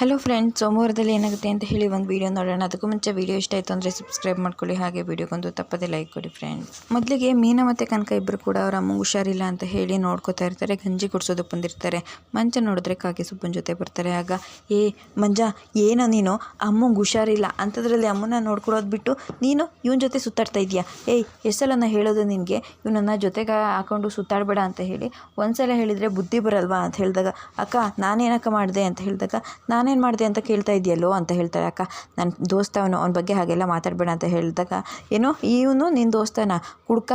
Hello friends ಸೋಮವಾರದಲ್ಲಿ ಏನಾಗುತ್ತೆ ಅಂತ ಹೇಳಿ ಒಂದು ವೀಡಿಯೋ ನೋಡೋಣ. ಅದಕ್ಕೂ ಮುಂಚೆ ವೀಡಿಯೋ ಇಷ್ಟ ಆಯಿತು ಅಂದರೆ ಸಬ್ಸ್ಕ್ರೈಬ್ ಮಾಡ್ಕೊಳ್ಳಿ. ಹಾಗೆ ವೀಡಿಯೋಗೊಂದು ತಪ್ಪದೆ ಲೈಕ್ ಕೊಡಿ ಫ್ರೆಂಡ್ಸ್ ಮೊದಲಿಗೆ ಮೀನಾ ಮತ್ತು ಕನಕ ಇಬ್ಬರು ಕೂಡ ಅವ್ರ ಅಮ್ಮಂಗೆ ಹುಷಾರಿಲ್ಲ ಅಂತ ಹೇಳಿ ನೋಡ್ಕೋತಾ ಇರ್ತಾರೆ. ಗಂಜಿ ಕುಡಿಸೋದು ಬಂದಿರ್ತಾರೆ. ಮಂಜ ನೋಡಿದ್ರೆ ಕಾಗೆ ಸುಬ್ಬನ ಜೊತೆ ಬರ್ತಾರೆ. ಆಗ, ಏ, ಮಂಜ, ಏನೋ ನೀನು? ಅಮ್ಮಂಗೆ ಹುಷಾರಿಲ್ಲ. ಅಂಥದ್ರಲ್ಲಿ ಅಮ್ಮನ ನೋಡ್ಕೊಳೋದು ಬಿಟ್ಟು ನೀನು ಇವನ ಜೊತೆ ಸುತ್ತಾಡ್ತಾ ಇದೆಯಾ ಏಯ್ ಎಷ್ಟೆಲ್ಲ ಹೇಳೋದು ನಿನಗೆ? ಇವನನ್ನು ಜೊತೆಗೆ ಹಾಕೊಂಡು ಸುತ್ತಾಡಬೇಡ ಅಂತ ಹೇಳಿ ಒಂದ್ಸಲ ಹೇಳಿದರೆ ಬುದ್ಧಿ ಬರಲ್ವಾ? ಅಂತ ಹೇಳಿದಾಗ, ಅಕ್ಕ, ನಾನೇನಕ್ಕ ಮಾಡಿದೆ? ಅಂತ ಹೇಳಿದಾಗ ನಾನೇನು ಮಾಡಿದೆ ಅಂತ ಕೇಳ್ತಾ ಇದೆಯಲ್ಲೋ ಅಂತ ಹೇಳ್ತಾರೆ, ಅಕ್ಕ ನನ್ನ ದೋಸ್ತ ಅವನು ಅವನ ಬಗ್ಗೆ ಹಾಗೆಲ್ಲ ಮಾತಾಡಬೇಡ ಅಂತ ಹೇಳಿದಾಗ, ಏನೋ ಇವನು ನಿನ್ನ ದೋಸ್ತನ, ಕುಡ್ಕ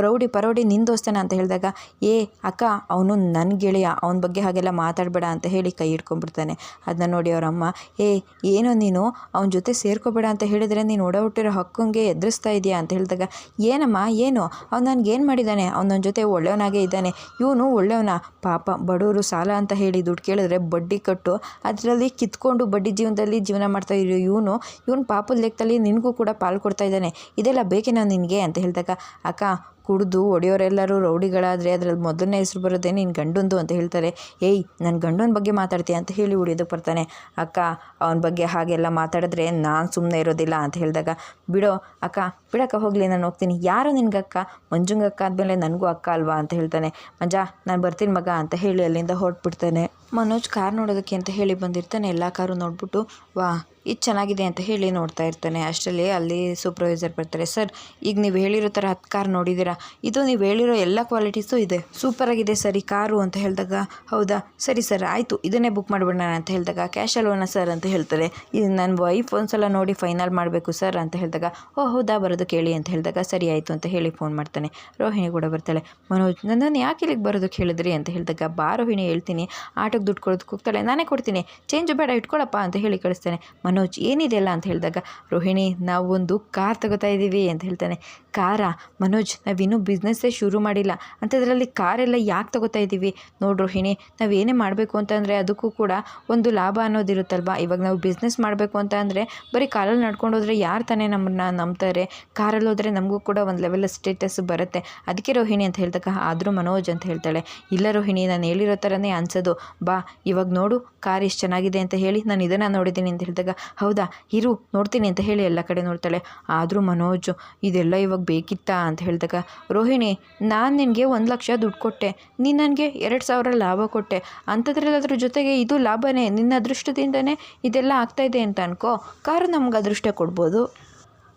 ರೌಡಿ ಪರೌಡಿ ನಿನ್ನ ದೋಸ್ತನ ಅಂತ ಹೇಳಿದಾಗ, ಏ ಅಕ್ಕ, ಅವನು ನನ್ನ ಗೆಳೆಯ, ಅವನ ಬಗ್ಗೆ ಹಾಗೆಲ್ಲ ಮಾತಾಡಬೇಡ ಅಂತ ಹೇಳಿ ಕೈ ಹಿಡ್ಕೊಂಡ್ಬಿಡ್ತಾನೆ. ಅದನ್ನ ನೋಡಿ ಅವರಮ್ಮ, ಏ, ಏನೋ ನೀನು? ಅವನ ಜೊತೆ ಸೇರ್ಕೋಬೇಡ ಅಂತ ಹೇಳಿದರೆ ನೀನು ಒಡ ಹುಟ್ಟಿರೋ ಹಕ್ಕಂಗೆ ಎದುರಿಸ್ತಾ ಇದೆಯಾ? ಅಂತ ಹೇಳಿದಾಗ, ಏನಮ್ಮ, ಏನು? ಅವ್ನು ನನಗೇನು ಮಾಡಿದ್ದಾನೆ ಅವ್ನು ನನ್ನ ಜೊತೆ ಒಳ್ಳೆಯವನಾಗೇ ಇದ್ದಾನೆ. ಇವನು ಒಳ್ಳೆಯವನ ಪಾಪ ಬಡವರು ಸಾಲ ಅಂತ ಹೇಳಿ ದುಡ್ಡು ಕೇಳಿದ್ರೆ ಬಡ್ಡಿ ಕಟ್ಟು. ಅದರಲ್ಲಿ ಕಿತ್ಕೊಂಡು ಬಡ್ಡಿ ಜೀವನದಲ್ಲಿ ಜೀವನ ಮಾಡ್ತಾ ಇರೋ ಇವನು ಇವನು ಪಾಪದ ಲೆಕ್ಕದಲ್ಲಿ ನಿನಗೂ ಕೂಡ ಪಾಲು ಕೊಡ್ತಾ ಇದ್ದಾನೆ. ಇದೆಲ್ಲ ಬೇಕೇನೋ ನಿನಗೆ? ಅಂತ ಹೇಳಿದಾಗ, ಅಕ್ಕ ಕುಡಿದು ಒಡೆಯೋರೆಲ್ಲರೂ ರೌಡಿಗಳಾದರೆ ಅದರಲ್ಲಿ ಮೊದಲನೇ ಹೆಸರು ಬರೋದೇ ನಿನ್ನ ಗಂಡಂದು ಅಂತ ಹೇಳ್ತಾರೆ. ಏಯ್ ನನ್ನ ಗಂಡನ ಬಗ್ಗೆ ಮಾತಾಡ್ತೀಯ ಅಂತ ಹೇಳಿ ಉಳಿಯೋದಕ್ಕೆ ಬರ್ತಾನೆ. ಅಕ್ಕ, ಅವನ ಬಗ್ಗೆ ಹಾಗೆಲ್ಲ ಮಾತಾಡಿದ್ರೆ ನಾನು ಸುಮ್ಮನೆ ಇರೋದಿಲ್ಲ ಅಂತ ಹೇಳಿದಾಗ, ಬಿಡೋ, ಅಕ್ಕ, ಬಿಡಕ್ಕ ಹೋಗಲಿ, ನಾನು ಹೋಗ್ತೀನಿ. ಯಾರು ನಿನಗಕ್ಕ? ಅಕ್ಕ ಮಂಜುಂಗ ಅಕ್ಕ ಆದಮೇಲೆ ನನಗೂ ಅಕ್ಕ ಅಲ್ವಾ? ಅಂತ ಹೇಳ್ತಾನೆ. ಮಜಾ, ನಾನು ಬರ್ತೀನಿ ಮಗ ಅಂತ ಹೇಳಿ ಅಲ್ಲಿಂದ ಹೊರಟ್ಬಿಡ್ತಾನೆ. ಮನೋಜ್ ಕಾರ್ ನೋಡೋದಕ್ಕೆ ಅಂತ ಹೇಳಿ ಬಂದಿರ್ತಾನೆ. ಎಲ್ಲ ಕಾರು ನೋಡ್ಬಿಟ್ಟು ವಾ ಇದು ಚೆನ್ನಾಗಿದೆ ಅಂತ ಹೇಳಿ ನೋಡ್ತಾ ಇರ್ತಾನೆ. ಅಷ್ಟರಲ್ಲಿ ಅಲ್ಲಿ ಸೂಪರ್ವೈಸರ್ ಬರ್ತಾರೆ, ಸರ್, ಈಗ ನೀವು ಹೇಳಿರೋ ಥರ ಹತ್ತು ಕಾರ್ ನೋಡಿದ್ದೀರಾ? ಇದು ನೀವು ಹೇಳಿರೋ ಎಲ್ಲ ಕ್ವಾಲಿಟೀಸು ಇದೆ. ಸೂಪರಾಗಿದೆ ಸರ್, ಈ ಕಾರು ಅಂತ ಹೇಳಿದಾಗ ಹೌದಾ? ಸರಿ ಸರ್, ಆಯಿತು, ಇದನ್ನೇ ಬುಕ್ ಮಾಡಿಬಿಡೋಣ ಅಂತ ಹೇಳಿದಾಗ ಕ್ಯಾಶ್ ಅಲ್ವನ ಸರ್ ಅಂತ ಹೇಳ್ತಾರೆ. ಇದು ನನ್ನ ವೈಫ್ ಒಂದ್ಸಲ ನೋಡಿ ಫೈನಲ್ ಮಾಡಬೇಕು ಸರ್ ಅಂತ ಹೇಳಿದಾಗ, ಓ, ಹೌದಾ, ಬರೋದು ಕೇಳಿ ಅಂತ ಹೇಳಿದಾಗ, ಸರಿ, ಆಯಿತು ಅಂತ ಹೇಳಿ ಫೋನ್ ಮಾಡ್ತಾನೆ. ರೋಹಿಣಿ ಕೂಡ ಬರ್ತಾಳೆ, ಮನೋಜ್, ನನ್ನನ್ನು ಯಾಕೆ ಇಲ್ಲಿಗೆ ಬರೋದು ಕೇಳಿದ್ರಿ? ಅಂತ ಹೇಳಿದಾಗ, ಬಾ ರೋಹಿಣಿ, ಹೇಳ್ತೀನಿ. ಆಟೋಗೆ ದುಡ್ಡು ಕೊಡೋದಕ್ಕೆ ಹೋಗ್ತಾಳೆ, ನಾನೇ ಕೊಡ್ತೀನಿ. ಚೇಂಜ್ ಬೇಡ ಇಟ್ಕೊಳ್ಳಪ್ಪ ಅಂತ ಹೇಳಿ ಕಳಿಸ್ತಾನೆ. ಮನೋಜ್ ಏನಿದೆಯಲ್ಲ ಅಂತ ಹೇಳಿದಾಗ, ರೋಹಿಣಿ ನಾವು ಒಂದು ಕಾರ್ ತಗೋತಾ ಇದ್ದೀವಿ ಅಂತ ಹೇಳ್ತಾನೆ. ಕಾರ? ಮನೋಜ್, ನಾವಿನ್ನೂ ಬಿಸ್ನೆಸ್ಸೇ ಶುರು ಮಾಡಿಲ್ಲ. ಅಂಥದ್ರಲ್ಲಿ ಕಾರೆಲ್ಲ ಯಾಕೆ ತಗೋತಾ ಇದ್ದೀವಿ? ನೋಡಿ ರೋಹಿಣಿ, ನಾವೇನೇ ಮಾಡಬೇಕು ಅಂತಂದರೆ ಅದಕ್ಕೂ ಕೂಡ ಒಂದು ಲಾಭ ಅನ್ನೋದಿರುತ್ತಲ್ವ? ಇವಾಗ ನಾವು ಬಿಸ್ನೆಸ್ ಮಾಡಬೇಕು ಅಂತ ಅಂದರೆ ಬರೀ ಕಾರಲ್ಲಿ ನಡ್ಕೊಂಡು ಹೋದರೆ ಯಾರು ತಾನೇ ನಮ್ಮನ್ನ ನಂಬ್ತಾರೆ? ಕಾರಲ್ಲಿ ಹೋದರೆ ನಮಗೂ ಕೂಡ ಒಂದು ಲೆವೆಲ್ ಸ್ಟೇಟಸ್ ಬರುತ್ತೆ. ಅದಕ್ಕೆ ರೋಹಿಣಿ ಅಂತ ಹೇಳಿದಾಗ, ಆದರೂ ಮನೋಜ್ ಅಂತ ಹೇಳ್ತಾಳೆ. ಇಲ್ಲ ರೋಹಿಣಿ, ನಾನು ಹೇಳಿರೋ ಥರನೇ ಅನ್ಸೋದು. ಬಾ, ಇವಾಗ ನೋಡು ಕಾರ್ ಎಷ್ಟು ಚೆನ್ನಾಗಿದೆ ಅಂತ ಹೇಳಿ, ನಾನು ಇದನ್ನು ನೋಡಿದ್ದೀನಿ ಅಂತ ಹೇಳಿದಾಗ ಹೌದಾ? ಇರು, ನೋಡ್ತೀನಿ ಅಂತ ಹೇಳಿ ಎಲ್ಲ ಕಡೆ ನೋಡ್ತಾಳೆ. ಆದರೂ ಮನೋಜ್, ಇದೆಲ್ಲ ಇವಾಗ ಬೇಕಿತ್ತಾ ಅಂತ ಹೇಳಿದಾಗ, ರೋಹಿಣಿ, ನಾನು ನಿನಗೆ ಒಂದು ಲಕ್ಷ ದುಡ್ಡು ಕೊಟ್ಟೆ. ನೀನು ನನಗೆ ಎರಡು ಸಾವಿರ ಲಾಭ ಕೊಟ್ಟೆ. ಅಂಥದ್ರಲ್ಲಿ ಅದ್ರ ಜೊತೆಗೆ ಇದು ಲಾಭನೇ. ನಿನ್ನ ಅದೃಷ್ಟದಿಂದನೇ ಇದೆಲ್ಲ ಆಗ್ತಾಯಿದೆ ಅಂತ ಅನ್ಕೋ. ಕಾರು ನಮ್ಗೆ ಅದೃಷ್ಟ ಕೊಡ್ಬೋದು.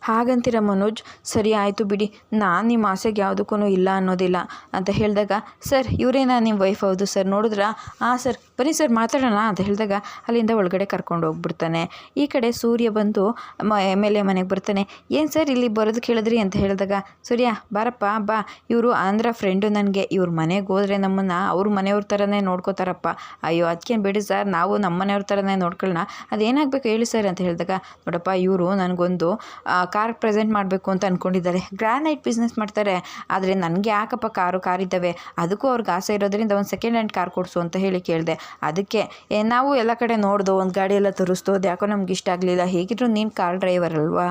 ಹಾಗಂತೀರ ಮನೋಜ್? ಸರಿ, ಆಯಿತು ಬಿಡಿ. ನಾನು ನಿಮ್ಮ ಆಸೆಗೆ ಯಾವುದಕ್ಕೂ ಇಲ್ಲ ಅನ್ನೋದಿಲ್ಲ. ಅಂತ ಹೇಳಿದಾಗ, ಸರ್, ಇವರೇನಾ ನಿಮ್ಮ ವೈಫ್ ಹೌದು ಸರ್? ನೋಡಿದ್ರಾ? ಹಾಂ ಸರ್. ಬನ್ನಿ ಸರ್, ಮಾತಾಡೋಣ. ಅಂತ ಹೇಳಿದಾಗ, ಅಲ್ಲಿಂದ ಒಳಗಡೆ ಕರ್ಕೊಂಡು ಹೋಗ್ಬಿಡ್ತಾನೆ. ಈ ಕಡೆ ಸೂರ್ಯ ಬಂದು, ಮ, ಎಂ ಎಲ್ ಎ ಮನೆಗೆ ಬರ್ತಾನೆ. ಏನು ಸರ್ ಇಲ್ಲಿ ಬರೋದು ಕೇಳಿದ್ರಿ ಅಂತ ಹೇಳಿದಾಗ, ಸೂರ್ಯ, ಬಾರಪ್ಪ, ಬಾ. ಇವರು ಆಂಧ್ರ ಫ್ರೆಂಡು ನನಗೆ. ಇವ್ರ ಮನೆಗೆ ಹೋದರೆ ನಮ್ಮನ್ನು ಅವ್ರ ಮನೆಯವ್ರ ಥರನೇ ನೋಡ್ಕೋತಾರಪ್ಪ. ಅಯ್ಯೋ ಅದಕ್ಕೇನು ಬೇಡಿ ಸರ್. ನಾವು ನಮ್ಮ ಮನೆಯವ್ರ ಥರನೇ ನೋಡ್ಕೊಳ್ಳೋಣ ಅದೇನಾಗಬೇಕು ಹೇಳಿ ಸರ್? ಅಂತ ಹೇಳಿದಾಗ, ನೋಡಪ್ಪ, ಇವರು ನನಗೊಂದು ಕಾರ್ ಪ್ರೆಸೆಂಟ್ ಮಾಡಬೇಕು ಅಂತ ಅಂದ್ಕೊಂಡಿದ್ದಾರೆ ಗ್ರಾನೈಟ್ ಬಿಸ್ನೆಸ್ ಮಾಡ್ತಾರೆ. ಆದರೆ ನನಗೆ ಯಾಕಪ್ಪ ಕಾರು ಕಾರ್ ಇದ್ದಾವೆ ಅದಕ್ಕೂ ಅವ್ರಿಗೆ ಆಸೆ ಇರೋದ್ರಿಂದ ಒಂದು ಸೆಕೆಂಡ್ ಹ್ಯಾಂಡ್ ಕಾರ್ ಕೊಡಿಸು ಅಂತ ಹೇಳಿ ಕೇಳಿದೆ. ಅದಕ್ಕೆ ನಾವು ಎಲ್ಲ ಕಡೆ ನೋಡ್ದೋ, ಒಂದು ಗಾಡಿ ಎಲ್ಲ ಅದು ಯಾಕೋ ನಮ್ಗೆ ಇಷ್ಟ ಆಗಲಿಲ್ಲ. ಹೇಗಿದ್ರು ನೀನು ಕಾರ್ ಡ್ರೈವರ್ ಅಲ್ವಾ?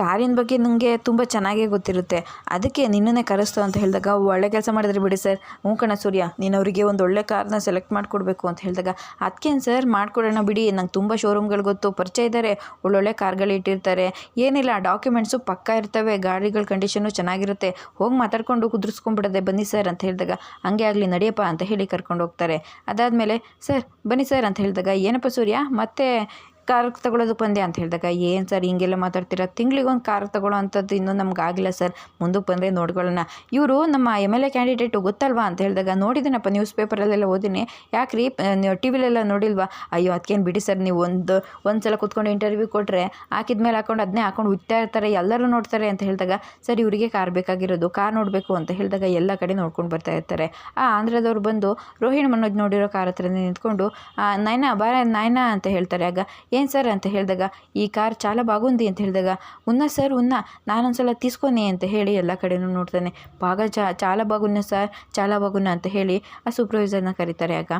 ಕಾರಿನ ಬಗ್ಗೆ ನನಗೆ ತುಂಬ ಚೆನ್ನಾಗೇ ಗೊತ್ತಿರುತ್ತೆ. ಅದಕ್ಕೆ ನಿನ್ನನ್ನೇ ಕರೆಸ್ತು ಅಂತ ಹೇಳಿದಾಗ ಒಳ್ಳೆ ಕೆಲಸ ಮಾಡಿದ್ರೆ ಬಿಡಿ ಸರ್. ಹ್ಞೂ ಕಣ ಸೂರ್ಯ, ನೀನು ಅವರಿಗೆ ಒಂದು ಒಳ್ಳೆ ಕಾರನ್ನ ಸೆಲೆಕ್ಟ್ ಮಾಡಿಕೊಡ್ಬೇಕು ಅಂತ ಹೇಳಿದಾಗ. ಅದಕ್ಕೇನು ಸರ್ ಮಾಡಿಕೊಡೋಣ ಬಿಡಿ, ನಂಗೆ ತುಂಬ ಶೋರೂಮ್ಗಳು ಗೊತ್ತು, ಪರಿಚಯ ಇದ್ದಾರೆ ಒಳ್ಳೊಳ್ಳೆ ಕಾರ್ಗಳು ಇಟ್ಟಿರ್ತಾರೆ. ಏನಿಲ್ಲ ಡಾಕ್ಯುಮೆಂಟ್ಸು ಪಕ್ಕ ಇರ್ತವೆ, ಗಾಡಿಗಳ ಕಂಡೀಷನು ಚೆನ್ನಾಗಿರುತ್ತೆ. ಹೋಗಿ ಮಾತಾಡ್ಕೊಂಡು ಕುದುರಿಸ್ಕೊಂಡ್ಬಿಡೋದೆ ಬನ್ನಿ ಸರ್ ಅಂತ ಹೇಳಿದಾಗ, ಹಂಗೆ ಆಗಲಿ ನಡೆಯಪ್ಪ ಅಂತ ಹೇಳಿ ಕರ್ಕೊಂಡು ಹೋಗ್ತಾರೆ. ಅದಾದಮೇಲೆ, ಸರ್, ಬನ್ನಿ ಸರ್ ಅಂತ ಹೇಳಿದಾಗ, ಏನಪ್ಪ ಸೂರ್ಯ, ಮತ್ತೆ ಕಾರ್ ತಗೊಳ್ಳೋದಕ್ಕೆ ಬಂದೆ ಅಂತ ಹೇಳಿದಾಗ ಏನು ಸರ್ ಹಿಂಗೆಲ್ಲ ಮಾತಾಡ್ತೀರಾ? ತಿಂಗಳಿಗೊಂದು ಕಾರ್ ತಗೊಳ್ಳೋ ಅಂಥದ್ದು ಇನ್ನೂ ನಮ್ಗೆ ಆಗಿಲ್ಲ ಸರ್. ಮುಂದಕ್ಕೆ ಬಂದರೆ ನೋಡ್ಕೊಳ್ಳೋಣ. ಇವರು ನಮ್ಮ ಎಂ ಎಲ್ ಎ ಕ್ಯಾಂಡಿಡೇಟು ಗೊತ್ತಲ್ವಾ ಅಂತ ಹೇಳಿದಾಗ ನೋಡಿದ್ದೀನಪ್ಪ ನ್ಯೂಸ್ ಪೇಪರಲ್ಲೆಲ್ಲ ಓದಿನಿ. ಯಾಕ್ರಿ ನೀವು ಟಿ ವಿಲೆಲ್ಲ ನೋಡಿಲ್ವಾ? ಅಯ್ಯೋ ಅದಕ್ಕೇನು ಬಿಡಿ ಸರ್ ನೀವು ಒಂದು ಒಂದು ಸಲ ಕೂತ್ಕೊಂಡು ಇಂಟರ್ವ್ಯೂ ಕೊಟ್ಟರೆ ಹಾಕಿದ ಮೇಲೆ ಹಾಕೊಂಡು ಅದನ್ನೇ ಹಾಕೊಂಡು ಹುಡ್ತಾ ಇರ್ತಾರೆ ಎಲ್ಲರೂ ನೋಡ್ತಾರೆ ಅಂತ ಹೇಳಿದಾಗ ಸರ್ ಇವರಿಗೆ ಕಾರ್ ಬೇಕಾಗಿರೋದು ಕಾರ್ ನೋಡಬೇಕು ಅಂತ ಹೇಳಿದಾಗ ಎಲ್ಲ ಕಡೆ ನೋಡ್ಕೊಂಡು ಬರ್ತಾ ಇರ್ತಾರೆ. ಆ ಆಂಧ್ರದವ್ರು ಬಂದು ರೋಹಿಣಿ ಮನೋಜ್ ನೋಡಿರೋ ಕಾರ್ ಹತ್ರನೇ ನಿಂತ್ಕೊಂಡು "ಆ, ನೈನಾ ಬಾರ ನೈನಾ ಅಂತ ಹೇಳ್ತಾರೆ. ಆಗ ಏನು ಸರ್ ಅಂತ ಹೇಳಿದಾಗ, ಈ ಕಾರ್ ಚಾಲ ಬಾಗುಂದಿ ಅಂತ ಹೇಳಿದಾಗ, ಉನ್ನ ಸರ್, ಉನ್ನ, ನಾನೊಂದ್ಸಲ ತೀಸ್ಕೊನಿ ಅಂತ ಹೇಳಿ ಎಲ್ಲ ಕಡೆನೂ ನೋಡ್ತಾನೆ. ಬಾಗ ಚಾ ಚಾಲ ಬಾಗುನ್ನ ಸರ್, ಚಾಲ ಬಾಗುನ್ನ ಅಂತ ಹೇಳಿ ಆ ಸೂಪರ್ವೈಸರ್ನ ಕರೀತಾರೆ ಆಗ.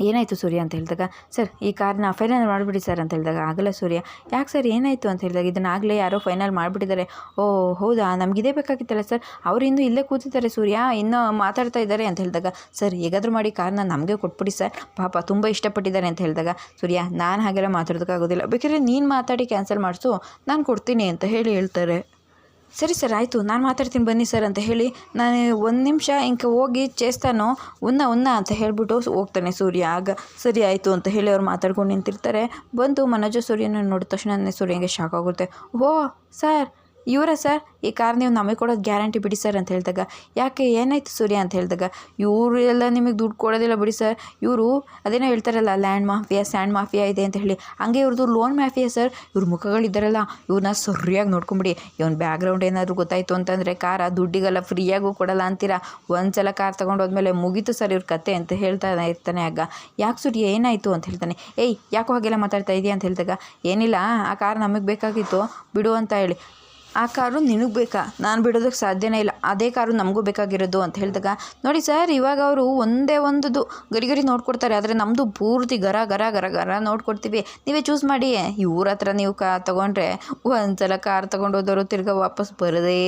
ಏನಾಯಿತು ಸೂರ್ಯ ಅಂತ ಹೇಳಿದಾಗ, ಸರ್, ಈ ಕಾರ್ನ ಫೈನಲ್ ಮಾಡಿಬಿಡಿ ಸರ್ ಅಂತ ಹೇಳಿದಾಗ, ಆಗಲ್ಲ ಸೂರ್ಯ, ಯಾಕೆ ಸರ್ ಏನಾಯಿತು ಅಂತ ಹೇಳಿದಾಗ, ಇದನ್ನ ಆಗಲೇ ಯಾರೋ ಫೈನಲ್ ಮಾಡಿಬಿಟ್ಟಿದ್ದಾರೆ. ಓ, ಹೌದಾ? ನಮಗಿದೇ ಬೇಕಾಗಿತ್ತಲ್ಲ ಸರ್? ಅವರಿಂದು ಇಲ್ಲೇ ಕೂತಿದ್ದಾರೆ ಸೂರ್ಯ, ಇನ್ನೂ ಮಾತಾಡ್ತಾ ಇದ್ದಾರೆ ಅಂತ ಹೇಳಿದಾಗ, ಸರ್, ಹೇಗಾದರೂ ಮಾಡಿ ಕಾರ್ನ ನಮಗೆ ಕೊಟ್ಬಿಡಿ ಸರ್, ಪಾಪ ತುಂಬ ಇಷ್ಟಪಟ್ಟಿದ್ದಾರೆ ಅಂತ ಹೇಳಿದಾಗ, ಸೂರ್ಯ, ನಾನು ಹಾಗೆಲ್ಲ ಮಾತಾಡೋದಕ್ಕಾಗೋದಿಲ್ಲ. ಬೇಕಾದ್ರೆ ನೀನು ಮಾತಾಡಿ ಕ್ಯಾನ್ಸಲ್ ಮಾಡಿಸು, ನಾನು ಕೊಡ್ತೀನಿ ಅಂತ ಹೇಳಿ ಹೇಳ್ತಾರೆ. ಸರಿ ಸರ್, ಆಯಿತು. ನಾನು ಮಾತಾಡ್ತೀನಿ ಬನ್ನಿ ಸರ್ ಅಂತ ಹೇಳಿ ನಾನು ಒಂದು ನಿಮಿಷ ಇಂಕ ಹೋಗಿ ಚೇಸ್ತಾನೋ, ಉನ್ನ ಉನ್ನ ಅಂತ ಹೇಳಿಬಿಟ್ಟು ಹೋಗ್ತಾನೆ ಸೂರ್ಯ. ಆಗ ಸರಿ ಆಯಿತು ಅಂತ ಹೇಳಿ ಅವ್ರು ಮಾತಾಡ್ಕೊಂಡು ನಿಂತಿರ್ತಾರೆ. ಬಂದು ಮನೋಜ ಸೂರ್ಯನ ನೋಡಿದ ತಕ್ಷಣ ಸೂರ್ಯನಿಗೆ ಶಾಕ್ ಆಗುತ್ತೆ. ಓ, ಸರ್ ಇವರ ಸರ್, ಈ ಕಾರ್ ನೀವು ನಮಗೆ ಕೊಡೋದು ಗ್ಯಾರಂಟಿ ಬಿಡಿ ಸರ್ ಅಂತ ಹೇಳಿದಾಗ. ಯಾಕೆ, ಏನಾಯ್ತು ಸೂರ್ಯ ಅಂತ ಹೇಳಿದಾಗ. ಇವರು ಎಲ್ಲ ನಿಮಗೆ ದುಡ್ಡು ಕೊಡೋದಿಲ್ಲ ಬಿಡಿ ಸರ್. ಇವರು ಅದೇನೋ ಹೇಳ್ತಾರಲ್ಲ, ಲ್ಯಾಂಡ್ ಮಾಫಿಯಾ, ಸ್ಯಾಂಡ್ ಮಾಫಿಯಾ ಇದೆ ಅಂತ ಹೇಳಿ. ಹಂಗೆ ಇವ್ರದ್ದು ಲೋನ್ ಮಾಫಿಯಾ ಸರ್. ಇವ್ರ ಮುಖಗಳಿದ್ದಾರಲ್ಲ ಇವ್ರನ್ನ ಸರಿಯಾಗಿ ನೋಡ್ಕೊಂಬಿಡಿ. ಇವನ್ ಬ್ಯಾಕ್ಗ್ರೌಂಡ್ ಏನಾದರೂ ಗೊತ್ತಾಯಿತು ಅಂತಂದರೆ ಕಾರ ದುಡ್ಡಿಗೆಲ್ಲ ಫ್ರೀಯಾಗೂ ಕೊಡಲ್ಲ ಅಂತೀರಾ. ಒಂದು ಸಲ ಕಾರ್ ತೊಗೊಂಡು ಹೋದ್ಮೇಲೆ ಮುಗೀತು ಸರ್ ಇವ್ರ ಕತೆ ಅಂತ ಹೇಳ್ತಾ ಇರ್ತಾನೆ ಆಗ. ಯಾಕೆ ಸೂರ್ಯ, ಏನಾಯಿತು ಅಂತ ಹೇಳ್ತಾನೆ. ಏಯ್, ಯಾಕೋ ಹಾಗೆಲ್ಲ ಮಾತಾಡ್ತಾ ಇದೆಯಾ ಅಂತ ಹೇಳಿದಾಗ. ಏನಿಲ್ಲ, ಆ ಕಾರ್ ನಮಗೆ ಬೇಕಾಗಿತ್ತು, ಬಿಡು ಅಂತ ಹೇಳಿ. ಆ ಕಾರು ನಿನಗೆ ಬೇಕಾ? ನಾನು ಬಿಡೋದಕ್ಕೆ ಸಾಧ್ಯನೇ ಇಲ್ಲ. ಅದೇ ಕಾರು ನಮಗೂ ಬೇಕಾಗಿರೋದು ಅಂತ ಹೇಳಿದಾಗ, ನೋಡಿ ಸರ್, ಇವಾಗ ಅವರು ಒಂದೇ ಒಂದದು ಗರಿ ಗರಿ ನೋಡ್ಕೊಡ್ತಾರೆ. ಆದರೆ ನಮ್ಮದು ಪೂರ್ತಿ ಗರ ಗರ ಗರ ಗರ ನೋಡ್ಕೊಡ್ತೀವಿ. ನೀವೇ ಚೂಸ್ ಮಾಡಿ. ಇವ್ರ ಹತ್ರ ನೀವು ಕಾ, ತೊಗೊಂಡ್ರೆ ಒಂದ್ಸಲ ಕಾರ್ ತೊಗೊಂಡು ಹೋದವರು ತಿರ್ಗಾ ವಾಪಸ್ ಬರೋದೇ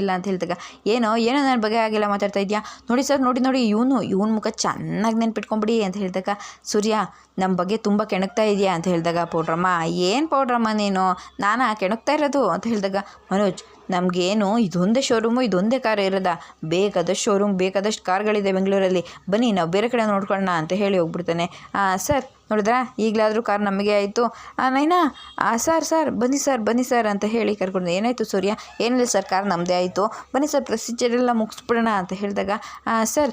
ಇಲ್ಲ ಅಂತ ಹೇಳಿದಾಗ, ಏನೋ ಏನೋ ನನ್ನ ಬಗ್ಗೆ ಆಗಿಲ್ಲ ಮಾತಾಡ್ತಾ ಇದೆಯಾ? ನೋಡಿ ಸರ್, ನೋಡಿ ನೋಡಿ, ಇವನು, ಇವನ ಮುಖ ಚೆನ್ನಾಗಿ ನೆನ್ಪಿಟ್ಕೊಂಬಿಡಿ ಅಂತ ಹೇಳಿದಾಗ, ಸೂರ್ಯ ನಮ್ಮ ಬಗ್ಗೆ ತುಂಬ ಕೆಣಕ್ತಾ ಇದೆಯಾ? ಅಂತ ಹೇಳಿದಾಗ, ಪೌಡ್ರಮ್ಮ, ಏನು ಪೌಡ್ರಮ್ಮ ನೀನು? ನಾನಾ ಕೆಣಕ್ತಾ ಇರೋದು? ಅಂತ ಹೇಳಿದಾಗ ಮನೋಜ್, ನಮಗೇನು ಇದೊಂದೇ ಶೋರೂಮು ಇದೊಂದೇ ಕಾರ್ ಇರೋದ. ಬೇಕಾದಷ್ಟು ಶೋರೂಮ್ ಬೇಕಾದಷ್ಟು ಕಾರ್ಗಳಿದೆ ಬೆಂಗಳೂರಲ್ಲಿ. ಬನ್ನಿ, ನಾವು ಬೇರೆ ಕಡೆ ನೋಡ್ಕೊಳ್ಳೋಣ ಅಂತ ಹೇಳಿ ಹೋಗ್ಬಿಡ್ತಾನೆ. ಸರ್ ನೋಡಿದ್ರಾ? ಈಗಲಾದರೂ ಕಾರ್ ನಮಗೆ ಆಯಿತು. ನೈನಾ ಸರ್ ಸರ್, ಬನ್ನಿ ಸರ್ ಬನ್ನಿ ಸರ್ ಅಂತ ಹೇಳಿ ಕರ್ಕೊಂಡು ಏನಾಯಿತು ಸೂರ್ಯ? ಏನಿಲ್ಲ ಸರ್, ಕಾರ್ ನಮ್ಮದೇ ಆಯಿತು. ಬನ್ನಿ ಸರ್ ಪ್ರೊಸೀಜರ್ ಎಲ್ಲ ಮುಗಿಸ್ಬಿಡೋಣ ಅಂತ ಹೇಳಿದಾಗ ಸರ್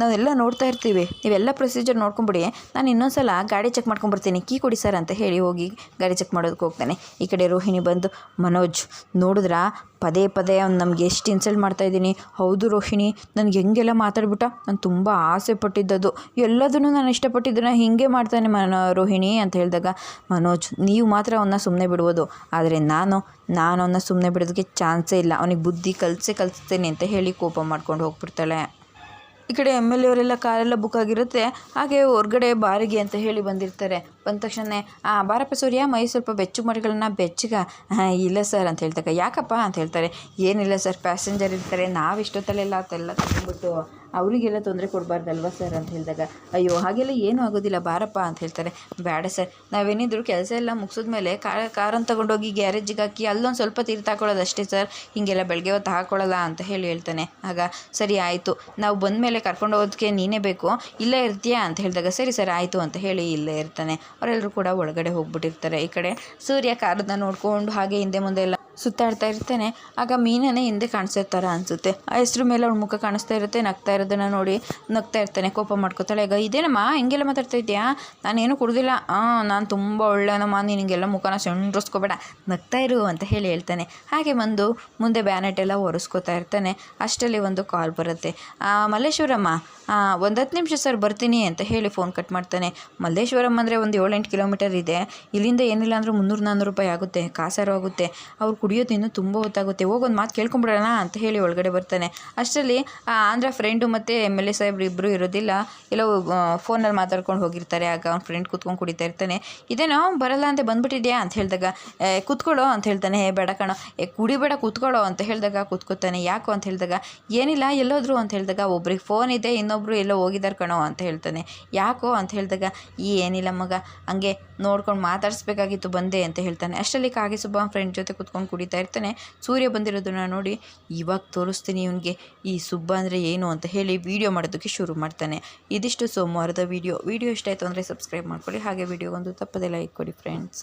ನಾವೆಲ್ಲ ನೋಡ್ತಾ ಇರ್ತೀವಿ. ನೀವೆಲ್ಲ ಪ್ರೊಸೀಜರ್ ನೋಡ್ಕೊಂಬಿಡಿ. ನಾನು ಇನ್ನೊಂದು ಸಲ ಗಾಡಿ ಚೆಕ್ ಮಾಡ್ಕೊಂಬರ್ತೀನಿ ಕೀ ಕೊಡಿ ಸರ್ ಅಂತ ಹೇಳಿ ಹೋಗಿ ಗಾಡಿ ಚೆಕ್ ಮಾಡೋದಕ್ಕೆ ಹೋಗ್ತಾನೆ. ಈ ಕಡೆ ರೋಹಿಣಿ ಬಂದು, ಮನೋಜ್, ನೋಡಿದ್ರಾ? ಪದೇ ಪದೇ ಅವ್ನು ನಮ್ಗೆ ಎಷ್ಟು ಇನ್ಸಲ್ಟ್ ಮಾಡ್ತಾಯಿದ್ದೀನಿ ಹೌದು ರೋಹಿಣಿ, ನನಗೆ ಹೆಂಗೆಲ್ಲ ಮಾತಾಡ್ಬಿಟ್ಟ? ನಾನು ತುಂಬ ಆಸೆ ಪಟ್ಟಿದ್ದದು. ಎಲ್ಲದನ್ನು ನಾನು ಇಷ್ಟಪಟ್ಟಿದ್ದನ್ನು ಹೀಗೆ ಮಾಡ್ತಾನೆ ಮನ, ರೋಹಿಣಿ ಅಂತ ಹೇಳಿದಾಗ, ಮನೋಜ್, ನೀವು ಮಾತ್ರ ಅವನ್ನ ಸುಮ್ಮನೆ ಬಿಡ್ಬೋದು. ಆದರೆ ನಾನು ನಾನು ಅವನ್ನ ಸುಮ್ಮನೆ ಬಿಡೋದಕ್ಕೆ ಚಾನ್ಸೇ ಇಲ್ಲ. ಅವನಿಗೆ ಬುದ್ಧಿ ಕಲಿಸೇ ಕಲಿಸ್ತೇನೆ ಅಂತ ಹೇಳಿ ಕೋಪ ಮಾಡ್ಕೊಂಡು ಹೋಗ್ಬಿಡ್ತಾಳೆ. ಈ ಕಡೆ ಎಂ ಎಲ್ ಎವರೆಲ್ಲ ಕಾರೆಲ್ಲ ಬುಕ್ ಆಗಿರುತ್ತೆ. ಹಾಗೆ ಹೊರಗಡೆ ಬಾರಿಗೆ ಅಂತ ಹೇಳಿ ಬಂದಿರ್ತಾರೆ. ಬಂದ ತಕ್ಷಣ ಆ, ಬಾರಪ್ಪ ಸೂರ್ಯ, ಮೈ ಸ್ವಲ್ಪ ಬೆಚ್ಚಗೆ. ಮಾಡಿಗಳನ್ನ ಬೆಚ್ಚಗ ಇಲ್ಲ ಸರ್ ಅಂತ ಹೇಳ್ದಾಗ, ಯಾಕಪ್ಪ? ಅಂತ ಹೇಳ್ತಾರೆ. ಏನಿಲ್ಲ ಸರ್ ಪ್ಯಾಸೆಂಜರ್ ಇರ್ತಾರೆ. ನಾವು ಇಷ್ಟೊತ್ತಲ್ಲೆಲ್ಲ ಅದೆಲ್ಲ ತಗೊಂಡ್ಬಿಟ್ಟು ಅವರಿಗೆಲ್ಲ ತೊಂದರೆ ಕೊಡಬಾರ್ದಲ್ವ ಸರ್ ಅಂತ ಹೇಳಿದಾಗ, ಅಯ್ಯೋ, ಹಾಗೆಲ್ಲ ಏನೂ ಆಗೋದಿಲ್ಲ, ಬಾರಪ್ಪ ಅಂತ ಹೇಳ್ತಾರೆ. ಬೇಡ ಸರ್, ನಾವೇನಿದ್ರು ಕೆಲಸ ಎಲ್ಲ ಮುಗಿಸಿದ್ಮೇಲೆ ಕಾರ್ ಕಾರನ್ನು ತೊಗೊಂಡೋಗಿ ಗ್ಯಾರೇಜಿಗೆ ಹಾಕಿ ಅಲ್ಲೊಂದು ಸ್ವಲ್ಪ ತೀರ್ಥ ಹಾಕೊಳ್ಳೋದು ಅಷ್ಟೇ ಸರ್, ಹೀಗೆಲ್ಲ ಬೆಳಗ್ಗೆ ಹೊತ್ತು ಹಾಕೊಳ್ಳಲ್ಲ ಅಂತ ಹೇಳಿ ಹೇಳ್ತಾನೆ. ಆಗ, ಸರಿ, ಆಯಿತು, ನಾವು ಬಂದ ಮೇಲೆ ಕರ್ಕೊಂಡು ಹೋಗೋದಕ್ಕೆ ನೀನೇ ಬೇಕು, ಇಲ್ಲೇ ಇರ್ತೀಯಾ? ಅಂತ ಹೇಳಿದಾಗ, ಸರಿ ಸರ್, ಆಯಿತು ಅಂತ ಹೇಳಿ ಇಲ್ಲೇ ಇರ್ತಾನೆ. ಅವರೆಲ್ಲರೂ ಕೂಡ ಒಳಗಡೆ ಹೋಗ್ಬಿಟ್ಟಿರ್ತಾರೆ. ಈ ಕಡೆ ಸೂರ್ಯ ಕಾರನ್ನ ನೋಡ್ಕೊಂಡು ಹಾಗೆ ಹಿಂದೆ ಮುಂದೆ ಎಲ್ಲ ಸುತ್ತಾಡ್ತಾ ಇರ್ತಾನೆ. ಆಗ ಮೀನನೇ ಹಿಂದೆ ಕಾಣಿಸೋ ಥರ ಅನಿಸುತ್ತೆ. ಆ ಹೆಸ್ರು ಮೇಲೆ ಅವ್ಳ ಮುಖ ಕಾಣಿಸ್ತಾ ಇರುತ್ತೆ, ನಗ್ತಾ ಇರೋದನ್ನು ನೋಡಿ ನಗ್ತಾ ಇರ್ತಾನೆ, ಕೋಪ ಮಾಡ್ಕೋತಾಳೆ. ಈಗ ಇದೇನಮ್ಮ, ಹೆಂಗೆಲ್ಲ ಮಾತಾಡ್ತಾ ಇದೆಯಾ ನಾನೇನು ಕುಡ್ದಿಲ್ಲ. ಹಾಂ ನಾನು ತುಂಬ ಒಳ್ಳೆಯನಮ್ಮ ನೀನು ಹಿಂಗೆಲ್ಲ ಮುಖನ ಸೆಂಡ್ರಸ್ಕೋಬೇಡ. ನಗ್ತಾ ಇರು ಅಂತ ಹೇಳಿ ಹೇಳ್ತಾನೆ. ಹಾಗೆ ಬಂದು ಮುಂದೆ ಬ್ಯಾನೆಟ್ ಎಲ್ಲ ಒರೆಸ್ಕೋತಾ ಇರ್ತಾನೆ. ಅಷ್ಟರಲ್ಲಿ ಒಂದು ಕಾಲ್ ಬರುತ್ತೆ. ಮಲ್ಲೇಶ್ವರಮ್ಮ ಒಂದು ಹತ್ತು ನಿಮಿಷ ಸರ್ ಬರ್ತೀನಿ ಅಂತ ಹೇಳಿ ಫೋನ್ ಕಟ್ ಮಾಡ್ತಾನೆ. ಮಲ್ಲೇಶ್ವರಮ್ಮ ಅಂದರೆ ಒಂದು ಏಳೆಂಟು ಕಿಲೋಮೀಟರ್ ಇದೆ. ಇಲ್ಲಿಂದ ಏನಿಲ್ಲ ಅಂದರೆ ಮುನ್ನೂರು ನಾನ್ನೂರು ರೂಪಾಯಿ ಆಗುತ್ತೆ ಕಾಸಾರು ಆಗುತ್ತೆ ಅವ್ರು ಕುಡಿಯೋದು ಇನ್ನೂ ತುಂಬ ಹೊತ್ತಾಗುತ್ತೆ. ಹೋಗೊಂದು ಮಾತು ಕೇಳ್ಕೊಂಬಿಡೋಣ ಅಂತ ಹೇಳಿ ಒಳಗಡೆ ಬರ್ತಾನೆ. ಅಷ್ಟರಲ್ಲಿ, ಆ, ಆಂಧ್ರ ಫ್ರೆಂಡು ಮತ್ತು ಎಂ ಎಲ್ ಎ ಸಾಹೇಬ್ರು ಇಬ್ಬರು ಇರೋದಿಲ್ಲ. ಎಲ್ಲೋ ಫೋನಲ್ಲಿ ಮಾತಾಡ್ಕೊಂಡು ಹೋಗಿರ್ತಾರೆ. ಆಗ ಅವ್ನ ಫ್ರೆಂಡ್ ಕೂತ್ಕೊಂಡು ಕುಡಿತಾ ಇರ್ತಾನೆ. ಇದೇನೋ ಬರಲ್ಲ ಅಂತ ಬಂದ್ಬಿಟ್ಟಿದ್ಯಾ? ಅಂತ ಹೇಳಿದಾಗ ಕೂತ್ಕೊಳ್ಳೋ, ಅಂತ ಹೇಳ್ತಾನೆ. ಏ, ಬೇಡ ಕಣೋ. ಏ, ಕುಡಿಬೇಡ, ಕೂತ್ಕೊಳ್ಳೋ, ಅಂತ ಹೇಳಿದಾಗ ಕೂತ್ಕೋತಾನೆ. ಯಾಕೋ? ಅಂತ ಹೇಳಿದಾಗ, ಏನಿಲ್ಲ, ಎಲ್ಲೋದ್ರು, ಅಂತ ಹೇಳಿದಾಗ, ಒಬ್ರಿಗೆ ಫೋನ್ ಇದೆ, ಇನ್ನೊಬ್ರು ಎಲ್ಲೋ ಹೋಗಿದ್ದಾರೆ ಕಣೋ, ಅಂತ ಹೇಳ್ತಾನೆ. ಯಾಕೋ? ಅಂತ ಹೇಳಿದಾಗ ಈ ಏನಿಲ್ಲ ಮಗ, ಹಂಗೆ ನೋಡ್ಕೊಂಡು ಮಾತಾಡಿಸ್ಬೇಕಾಗಿತ್ತು, ಬಂದೆ, ಅಂತ ಹೇಳ್ತಾನೆ. ಅಷ್ಟರಲ್ಲಿ ಕಾಗೆ ಸುಬ್ಬ ಫ್ರೆಂಡ್ ಜೊತೆ ಕುತ್ಕೊಂಡು ಕುಡಿತಾ ಇರ್ತಾನೆ. ಸೂರ್ಯ ಬಂದಿರೋದನ್ನ ನೋಡಿ ಇವಾಗ ತೋರಿಸ್ತೀನಿ ಇವನಿಗೆ. ಈ ಸುಬ್ಬ ಅಂದರೆ ಏನು ಅಂತ ಹೇಳಿ ವೀಡಿಯೋ ಮಾಡೋದಕ್ಕೆ ಶುರು ಮಾಡ್ತಾನೆ. ಇದಿಷ್ಟು ಸೋಮವಾರದ ವೀಡಿಯೋ ವೀಡಿಯೋ ಇಷ್ಟ ಆಯಿತು ಅಂದರೆ ಸಬ್ಸ್ಕ್ರೈಬ್ ಮಾಡ್ಕೊಳ್ಳಿ. ಹಾಗೆ ವೀಡಿಯೋಗೊಂದು ತಪ್ಪದೆ ಲೈಕ್ ಕೊಡಿ ಫ್ರೆಂಡ್ಸ್